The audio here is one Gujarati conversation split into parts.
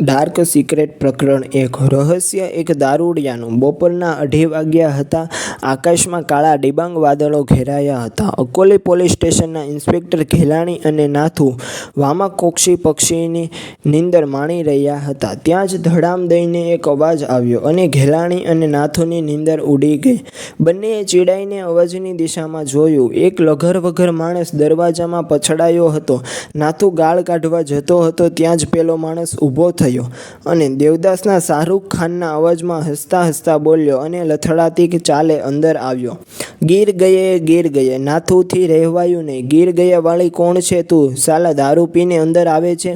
ડાર્ક સિક્રેટ પ્રકરણ એક. રહસ્ય એક દારૂડિયાનું. બપોરના અઢી વાગ્યા હતા. આકાશમાં કાળા ડિબાંગ વાદળો ઘેરાયા હતા. અકોલી પોલીસ સ્ટેશનના ઇન્સ્પેક્ટર ઘેલાણી અને નાથુ વામાકોક્ષી પક્ષીની નીંદર માણી રહ્યા હતા. ત્યાં જ ધડામ દઈને એક અવાજ આવ્યો અને ઘેલાણી અને નાથુની નીંદર ઉડી ગઈ. બંનેએ ચીડાઈને અવાજની દિશામાં જોયું. એક લઘર વઘર માણસ દરવાજામાં પછડાયો હતો. નાથુ ગાળ કાઢવા જતો હતો. ત્યાં જ પેલો માણસ ઊભો થયો અને દેવદાસના શાહરૂખ ખાનના અવાજમાં હસતા હસતા બોલ્યો અને લથડાતી ચાલે અંદર આવ્યો. ગીર ગયે ગીર ગયે, નાથુથી રહેવાયું નહીં. ગીર ગયા વાળી કોણ છે તું? સાલા, દારૂ પીને અંદર આવે છે?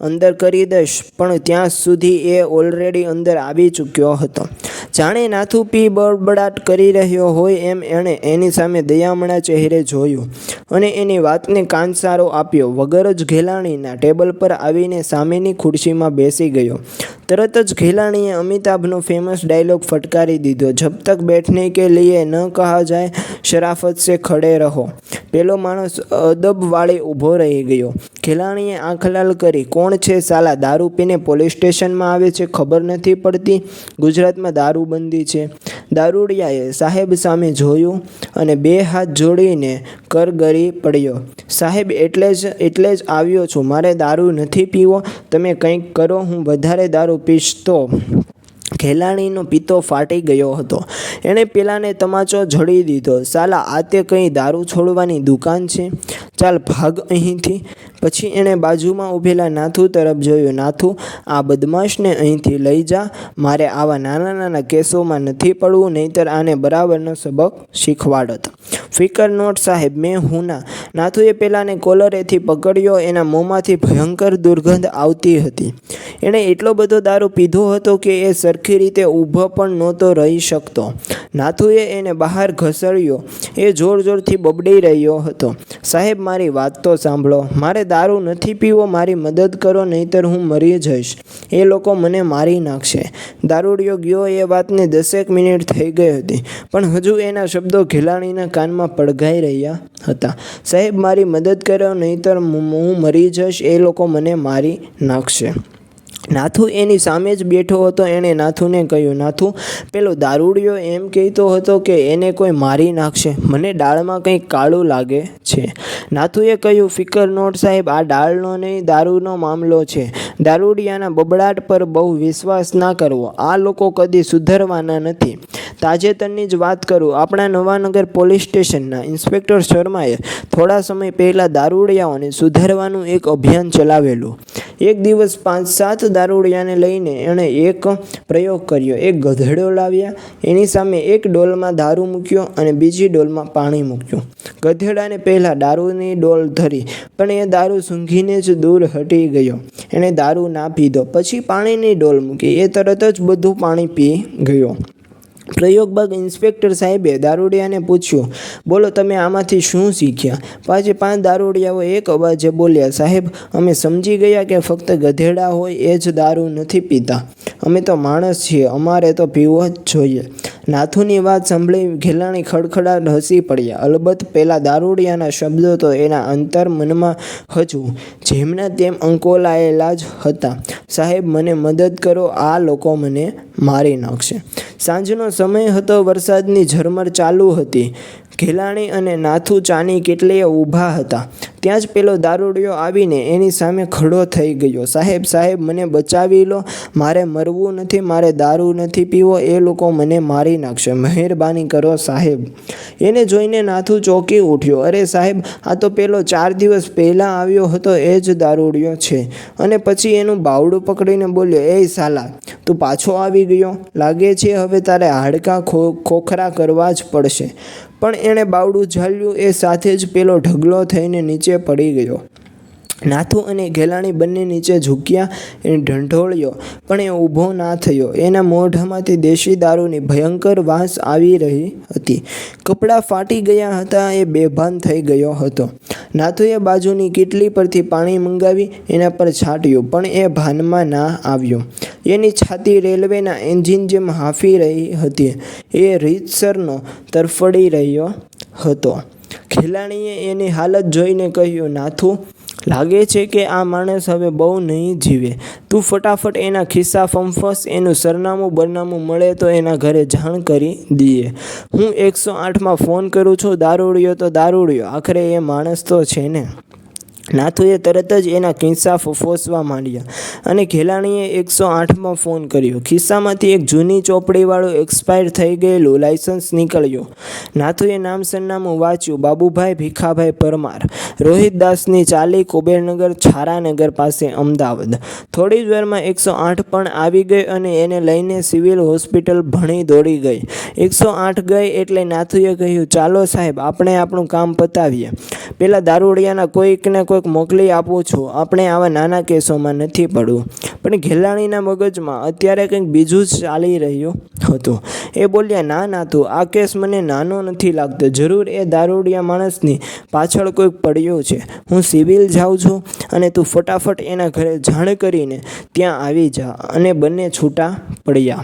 અંદર કરી દઈશ. પણ ત્યાં સુધી એ ઓલરેડી અંદર આવી ચૂક્યો હતો. જાણે નાથુ પી બળબડાટ કરી રહ્યો હોય એમ એણે એની સામે દયામણા ચહેરે જોયું અને એની વાતને કાનસારો આપ્યો. વગર જ ઘેલાણીના ટેબલ પર આવીને સામેની ખુરશીમાં બેસી ગયો. તરત જ ઘેલાણીએ અમિતાભનો ફેમસ ડાયલોગ ફટકારી દીધો. જબ તક બેઠને કે લીએ ન કહા જાય શરાફત સે ખડે રહો. પેલો માણસ અદબ વાળે ઊભો રહી ગયો. ખેલાણીએ આંખ લાલ કરી, કોણ છે સાલા? દારૂ પીને પોલીસ સ્ટેશનમાં આવે છે? ખબર નથી પડતી. ગુજરાતમાં દારૂબંધી છે. દારૂડિયાએ સાહેબ સામે જોયું અને બે હાથ જોડીને કરગરી પડ્યો. સાહેબ, એટલે જ એટલે જ આવ્યો છું. મારે દારૂ નથી પીવો. તમે કંઈક કરો. હું વધારે દારૂ પીશ તો. ઘેલાણીનો પિત્તો ફાટી ગયો હતો. એણે પેલાને તમાચો જડી દીધો. સાલા, આ તે કંઈ દારૂ છોડવાની દુકાન છે? ચાલ ભાગ અહીંથી. પછી એણે બાજુમાં ઊભેલા નાથુ તરફ જોયું, નાથુ, આ બદમાશને અહીંથી લઈ જા. મારે આવા નાના નાના કેસોમાં નથી પડવું, નહીંતર આને બરાબરનો સબક શીખવાડત ફિકર નોટ સાહેબ, મેં હું ના. નાથુએ પેલાને કોલરેથી પકડ્યો, એના મોંમાંથી ભયંકર દુર્ગંધ આવતી હતી. એણે એટલો બધો દારૂ પીધો હતો કે એ સરખી રીતે ઊભો પણ નહોતો રહી શકતો. નાથુએ એને બહાર ઘસડ્યો. એ જોર જોરથી બબડી રહ્યો હતો. સાહેબ, મારી વાત તો સાંભળો. મારે દારૂ નથી પીવો, મારી મદદ કરો, નહીંતર હું મરી જઈશ. એ લોકો મને મારી નાખશે. દારૂડિયો ગયો, એ વાતને દસેક મિનિટ થઈ ગઈ હતી. પણ હજુ એના શબ્દો ઘેલાણીના કાનમાં પડઘાઈ રહ્યા હતા. સાહેબ, મારી મદદ કરો, નહીંતર હું મરી જઈશ. એ લોકો મને મારી નાખશે. નાથુ એની સામે જ બેઠો હતો, એણે નાથુને કહ્યું, નાથુ, પેલો દારૂડિયો એમ કહેતો હતો કે એને કોઈ મારી નાખશે. મને ડાળમાં કંઈક કાળું લાગે છે. નાથુએ કહ્યું, ફિકર નોટ સાહેબ, આ ડાળનો નહીં, દારૂનો મામલો છે. દારૂડિયાના બબડાટ પર બહુ વિશ્વાસ ના કરવો. આ લોકો કદી સુધરવાના નથી. તાજેતરની જ વાત કરું. આપણા નવાનગર પોલીસ સ્ટેશનના ઇન્સ્પેક્ટર શર્માએ થોડા સમય પહેલાં દારૂડિયાઓને સુધારવાનું એક અભિયાન ચલાવેલું. એક દિવસ પાંચ સાત દારૂડિયાને લઈને એણે એક પ્રયોગ કર્યો. એક ગધેડો લાવ્યા. એની સામે એક ડોલમાં દારૂ મૂક્યો અને બીજી ડોલમાં પાણી મૂક્યું. ગધેડાને પહેલાં દારૂની ડોલ ધરી, પણ એ દારૂ સૂંઘીને જ દૂર હટી ગયો. એણે દારૂ ના પીધો. પછી પાણીની ડોલ મૂકી. એ તરત જ બધું પાણી પી ગયો. પ્રયોગ બાદ ઇન્સ્પેક્ટર સાહેબે દારૂડિયાને પૂછ્યું, બોલો, તમે આમાંથી શું શીખ્યા? પાછી પાંચ દારૂડિયાઓ એક અવાજે બોલ્યા, સાહેબ, અમે સમજી ગયા કે ફક્ત ગધેડા હોય એ જ દારૂ નથી પીતા. અમે તો માણસ છીએ, અમારે તો પીવો જ જોઈએ. નાથુની વાત સાંભળી ઘેલાણી ખડખડાટ હસી પડ્યા. અલબત્ત પેલા દારૂડિયાના શબ્દો તો એના અંતર મનમાં હજુ, જેમના તેમ અંકોલાયેલા જ હતા. સાહેબ, મને મદદ કરો. આ લોકો મને મારી નાખશે. સાંજનો સમય હતો, વરસાદની ઝરમર ચાલુ હતી. ઘેલાણી અને નાથુ ચાની કેટલીય ઊભા હતા. ત્યાં જ પેલો દારૂડિયો આવીને એની સામે ખડો થઈ ગયો. સાહેબ સાહેબ, મને બચાવી લો. મારે મરવું નથી, મારે દારૂ નથી પીવો. એ લોકો મને મારી નાખશે. મહેરબાની કરો, સાહેબ. એને જોઈને નાથુ ચોંકી ઉઠ્યો. અરે, સાહેબ, આ તો પેલો ચાર દિવસ પહેલાં આવ્યો હતો, એ જ દારૂડિયો છે. અને પછી એનું બાવડું પકડીને બોલ્યો, એ સાલા, તું પાછો આવી ગયો. લાગે છે હવે તારે હાડકાં ખો, ખોખરા કરવા જ પડશે. પણ એણે બાવડું ઝાલ્યું. એ સાથે જ પેલો ઢગલો થઈને નીચે પડી ગયો. નાથુ અને ઘેલાણી બંને નીચે ઝૂક્યા એને ઢંઢોળ્યો, પણ એ ઊભો ના થયો. એના મોઢામાંથી દેશી દારૂની ભયંકર વાસ આવી રહી હતી. કપડાં ફાટી ગયા હતા, એ બેભાન થઈ ગયો હતો. નાથુએ બાજુની કીટલી પરથી પાણી મંગાવી એના પર છાંટ્યું, પણ એ ભાનમાં ના આવ્યું. એની છાતી રેલવેના એન્જિન જેમ હાંફી રહી હતી. એ રીતસરનો તરફડી રહ્યો હતો. ખેલાણીએ એની હાલત જોઈને કહ્યું, નાથુ, લાગે છે કે આ માણસ હવે બહુ નહીં જીવે. તું ફટાફટ એના ખિસ્સા ફંફસ, એનું સરનામું બરનામું મળે તો એના ઘરે જાણ કરી દઈએ. હું એકસો આઠમાં ફોન કરું છું, દારૂડિયો તો દારૂડિયો. આખરે એ માણસ તો છે ને નાથુએ તરત જ એના ખિસ્સા ફફોસવા માંડ્યા અને ઘેલાણીએ એકસો આઠમાં ફોન કર્યો. ખિસ્સામાંથી એક જૂની ચોપડીવાળો એક્સપાયર થઈ ગયેલું લાયસન્સ નીકળ્યો. નાથુએ નામ સરનામું વાંચ્યું, બાબુભાઈ ભીખાભાઈ પરમાર, રોહિતદાસની ચાલી કુબેરનગર છારાનગર પાસે અમદાવાદ. થોડી જ વારમાં એકસો આઠ પણ આવી ગઈ અને એને લઈને સિવિલ હોસ્પિટલ ભણી દોડી ગઈ. એકસો આઠ ગઈ એટલે નાથુએ કહ્યું, ચાલો સાહેબ, આપણે આપણું કામ પતાવીએ. પેલા દારૂડિયાના કોઈકને કોઈક મોકલી આપું છું. આપણે આવા નાના કેસોમાં નથી પડવું. પણ ઘેલાણીના મગજમાં અત્યારે કંઈક બીજું જ ચાલી રહ્યું હતું. એ બોલ્યા, ના ના, તું, આ કેસ મને નાનો નથી લાગતો. જરૂર એ દારૂડિયા માણસની પાછળ કોઈક પડ્યો છે. હું સિવિલ જાઉં છું અને તું ફટાફટ એના ઘરે જાણ કરીને ત્યાં આવી જા. અને બંને છૂટા પડ્યા.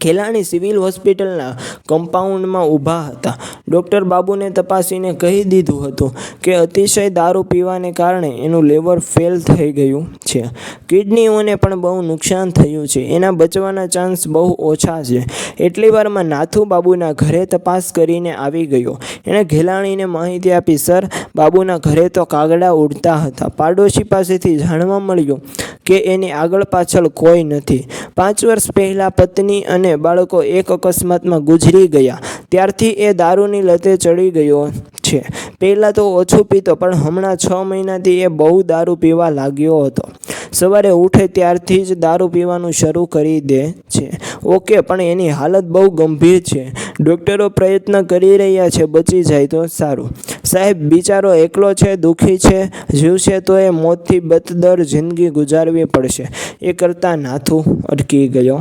ખેલાણી સિવિલ હોસ્પિટલના કમ્પાઉન્ડમાં ઊભા હતા. ડૉક્ટર બાબુને તપાસીને કહી દીધું હતું કે, અતિશય દારૂ પીવાને કારણે એનું લેવર ફેલ થઈ ગયું છે. કિડનીઓને પણ બહુ નુકસાન થયું છે. એના બચવાના ચાન્સ બહુ ઓછા છે. એટલી વારમાં નાથુ બાબુના ઘરે તપાસ કરીને આવી ગયો. એણે ઘેલાણીને માહિતી આપી, સર, બાબુના ઘરે તો કાગડા ઉડતા હતા. પાડોશી પાસેથી જાણવા મળ્યું કે, એની આગળ પાછળ કોઈ નથી. પાંચ વર્ષ પહેલાં પત્ની અને બાળકો એક અકસ્માતમાં ગુજરી ગયા. ત્યારથી એ દારૂની લતે ચડી ગયો છે. પહેલાં તો ઓછું પીતો, પણ હમણાં છ મહિનાથી એ બહુ દારૂ પીવા લાગ્યો હતો. સવારે ઉઠે ત્યારથી જ દારૂ પીવાનું શરૂ કરી દે છે. ઓકે, પણ એની હાલત બહુ ગંભીર છે. ડૉક્ટરો પ્રયત્ન કરી રહ્યા છે, બચી જાય તો સારું. સાહેબ, બિચારો એકલો છે, દુઃખી છે જીવશે તો એ મોતથી બતદર જિંદગી ગુજારવી પડશે. એ કરતાં નાથું અટકી ગયો.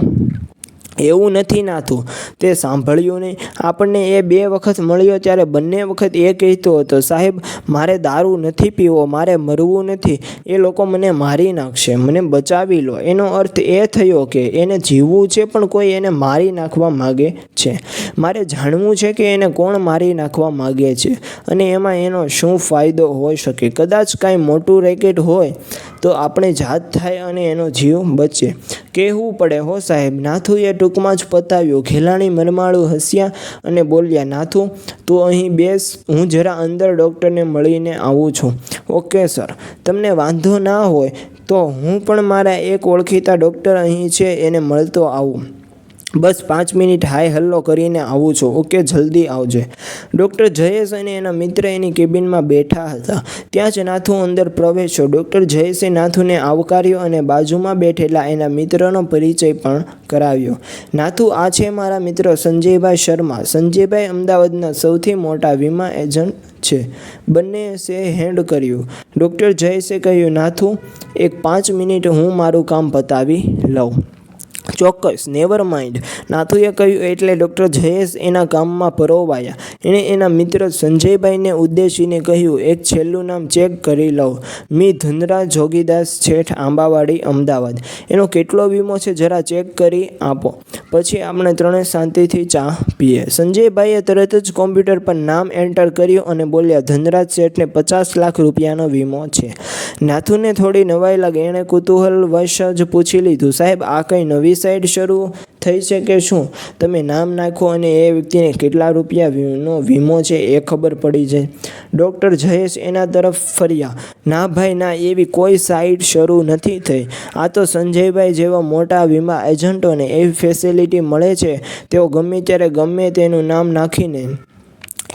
એવું નથી નાથું તે સાંભળ્યું નહીં. આપણને એ બે વખત મળ્યો ત્યારે બંને વખત એ કહેતો હતો, સાહેબ, મારે દારૂ નથી પીવો, મારે મરવું નથી. એ લોકો મને મારી નાખશે, મને બચાવી લો. એનો અર્થ એ થયો કે એને જીવવું છે પણ કોઈ એને મારી નાખવા માગે છે. મારે જાણવું છે કે એને કોણ મારી નાખવા માગે છે અને એમાં એનો શું ફાયદો હોઈ શકે? કદાચ કાંઈ મોટું રેકેટ હોય તો આપણે જાત થાય અને એનો જીવ બચે. કહેવું પડે, હો સાહેબ, નાથુએ ટૂંકમાં જ પતાવ્યું. ઘેલાણી મરમાળું હસ્યા અને બોલ્યા, નાથુ, તું અહીં બેસ, હું જરા અંદર ડૉક્ટરને મળીને આવું છું. Okay, sir. તમને વાંધો ના હોય, તો હું પણ મારા એક ઓળખીતા ડૉક્ટર અહીં છે, એને મળતો આવું. બસ પાંચ મિનિટ હાય હલ્લો કરીને આવું છું. ઓકે, જલ્દી આવજે. ડૉક્ટર જયેશ અને એના મિત્ર એની કેબિનમાં બેઠા હતા. ત્યાં જ નાથુ અંદર પ્રવેશ્યો. ડૉક્ટર જયેશે નાથુને આવકાર્યો અને બાજુમાં બેઠેલા એના મિત્રનો પરિચય પણ કરાવ્યો. નાથુ, આ છે મારા મિત્ર સંજયભાઈ શર્મા. સંજયભાઈ અમદાવાદના સૌથી મોટા વીમા એજન્ટ છે. બંને સે હેન્ડ કર્યું. ડૉક્ટર જયેશે કહ્યું, નાથુ, એક પાંચ મિનિટ હું મારું કામ પતાવી લઉં. ચોક્કસ નેવર માઇન્ડ નાથુએ કહ્યું, એટલે ડૉક્ટર જયેશ એના કામમાં પરોવાયા. એણે એના મિત્ર સંજયભાઈને ઉદ્દેશીને કહ્યું, એક છેલ્લું નામ ચેક કરી લઉં. મી ધનરાજ જોગીદાસ છેઠ આંબાવાડી, અમદાવાદ. એનો કેટલો વીમો છે જરા ચેક કરી આપો. પછી આપણે ત્રણે શાંતિથી ચા પીએ. સંજયભાઈએ તરત જ કોમ્પ્યુટર પર નામ એન્ટર કર્યું અને બોલ્યા, ધનરાજ શેઠને પચાસ લાખ રૂપિયાનો વીમો છે. નાથુને થોડી નવાઈ લાગે. એણે કુતૂહલ વશ જ પૂછી લીધું, સાહેબ, આ કંઈ નવી સાઈડ શરૂ થઈ છે કે શું? તમે નામ નાખો અને એ વ્યક્તિને કેટલા રૂપિયાનો વીમો છે એ ખબર પડી જાય. ડૉક્ટર જયેશ એના તરફ ફર્યા. ના ભાઈ, ના, એવી કોઈ સાઇટ શરૂ નથી થઈ. આ તો સંજયભાઈ જેવા મોટા વીમા એજન્ટોને એવી ફેસિલિટી મળે છે. તેઓ ગમે ત્યારે ગમે તેનું નામ નાખીને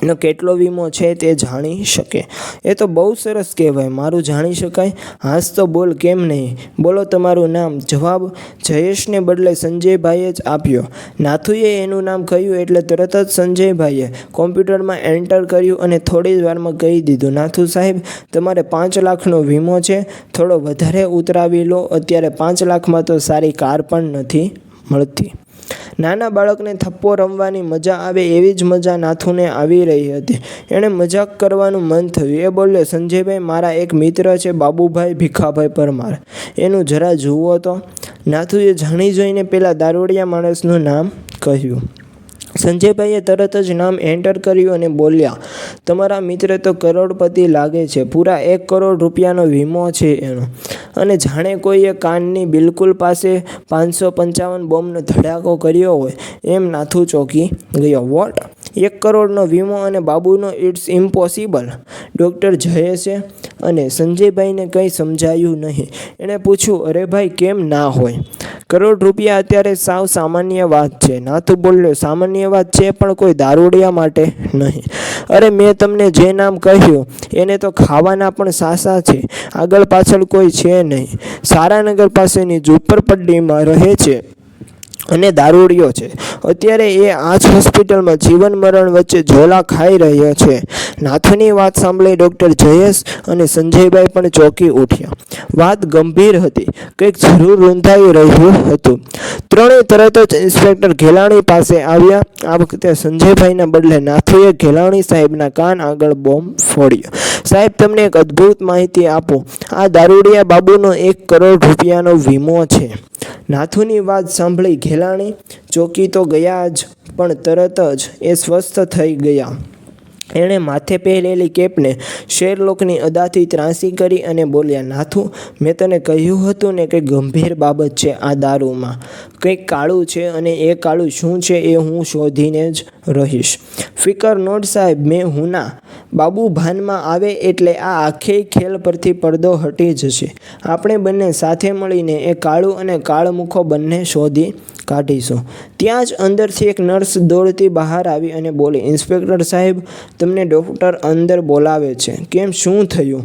એનો કેટલો વીમો છે તે જાણી શકે. એ તો બહુ સરસ કહેવાય, મારું જાણી શકાય? હાસ તો બોલ કેમ નહીં? બોલો તમારું નામ. જવાબ જયેશને બદલે સંજયભાઈએ જ આપ્યો. નાથુએ એનું નામ કહ્યું એટલે તરત જ સંજયભાઈએ કોમ્પ્યુટરમાં એન્ટર કર્યું અને થોડી જ વારમાં કહી દીધું, નાથુ સાહેબ, તમારે પાંચ લાખનો વીમો છે, થોડો વધારે ઉતરાવી લો, અત્યારે પાંચ લાખમાં તો સારી કાર પણ નથી મળતી. નાના બાળકને થપ્પો રમવાની મજા આવે એવી જ મજા નાથુને આવી રહી હતી. એણે મજાક કરવાનું મન થયું. એ બોલ્યો, સંજયભાઈ, મારા એક મિત્ર છે, બાબુભાઈ ભીખાભાઈ પરમાર. એનું જરા જુઓ તો. નાથુએ જાણી જોઈને પેલા દારૂડિયા માણસનું નામ કહ્યું. સંજયભાઈએ તરત જ નામ એન્ટર કર્યું અને બોલ્યા, તમારા મિત્ર તો કરોડપતિ લાગે છે, પૂરા એક કરોડ રૂપિયાનો વીમો છે એનો. અને જાણે કોઈએ કાનની બિલકુલ પાસે પાંચસો પંચાવન બોમ્બનો ધડાકો કર્યો હોય, એમ નાથું ચોંકી ગયો. વોટ એક કરોડનો વીમો અને બાબુનો ઇટ્સ ઇમ્પોસિબલ. ડૉક્ટર જયેશે અને સંજયભાઈને કંઈ સમજાયું નહીં. એણે પૂછ્યું, અરે ભાઈ, કેમ ના હોય? કરોડ રૂપિયા અત્યારે સાવ સામાન્ય વાત છે. નાથુ બોલ્યો, સામાન્ય વાત છે, પણ કોઈ દારૂડિયા માટે નહીં. અરે, મેં તમને જે નામ કહ્યું, એને તો ખાવાના પણ સાસા છે. આગળ પાછળ કોઈ છે નહીં. સારાનગર પાસેની ઝુંપડપટ્ટીમાં રહે છે. અને દારૂડિયો છે. અત્યારે એ આજ હોસ્પિટલમાં જીવન મરણ વચ્ચે ઝોલા ખાઈ રહ્યો છે. નાથુની વાત સાંભળી ડૉક્ટર જયેશ અને સંજયભાઈ પણ ચોંકી ઉઠ્યા. વાત ગંભીર હતી. કંઈક જરૂર રૂંધાઈ રહ્યું હતું. ત્રણેય તરત જ ઇન્સ્પેક્ટર ઘેલાણી પાસે આવ્યા. આ વખતે સંજયભાઈના બદલે નાથુએ ઘેલાણી સાહેબના કાન આગળ બોમ્બ ફોડ્યો. સાહેબ, તમને એક અદ્ભુત માહિતી આપો. આ દારૂડિયા બાબુનો એક કરોડ રૂપિયાનો વીમો છે. નાથુની વાત સાંભળી ઘેલાણી ચોકી તો ગયા જ, પણ તરત જ એ સ્વસ્થ થઈ ગયા. એણે માથે પહેરેલી કેપને શેરલોકની અદાથી ત્રાસી કરી અને બોલ્યા, નાથું, મેં તને કહ્યું હતું ને કે ગંભીર બાબત છે આ દારૂમાં. કંઈક કાળું છે અને એ કાળું શું છે એ હું શોધીને જ રહીશ. ફિકર નોટ સાહેબ, મેં હુના. બાબુ ભાનમાં આવે એટલે આ આખે ખેલ પરથી પડદો હટી જશે. આપણે બંને સાથે મળીને એ કાળું અને કાળમુખો બંને શોધી કાઢીશું. ત્યાં જ અંદરથી એક નર્સ દોડતી બહાર આવી અને બોલી, ઇન્સ્પેક્ટર સાહેબ, તમને ડૉક્ટર અંદર બોલાવે છે. કેમ, શું થયું?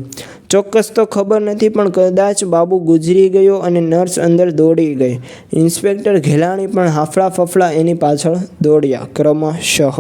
ચોક્કસ તો ખબર નથી, પણ કદાચ બાબુ ગુજરી ગયો અને નર્સ અંદર દોડી ગઈ. ઇન્સ્પેક્ટર ઘેલાણી પણ હાફળા ફફડા એની પાછળ દોડ્યા. ક્રમશઃ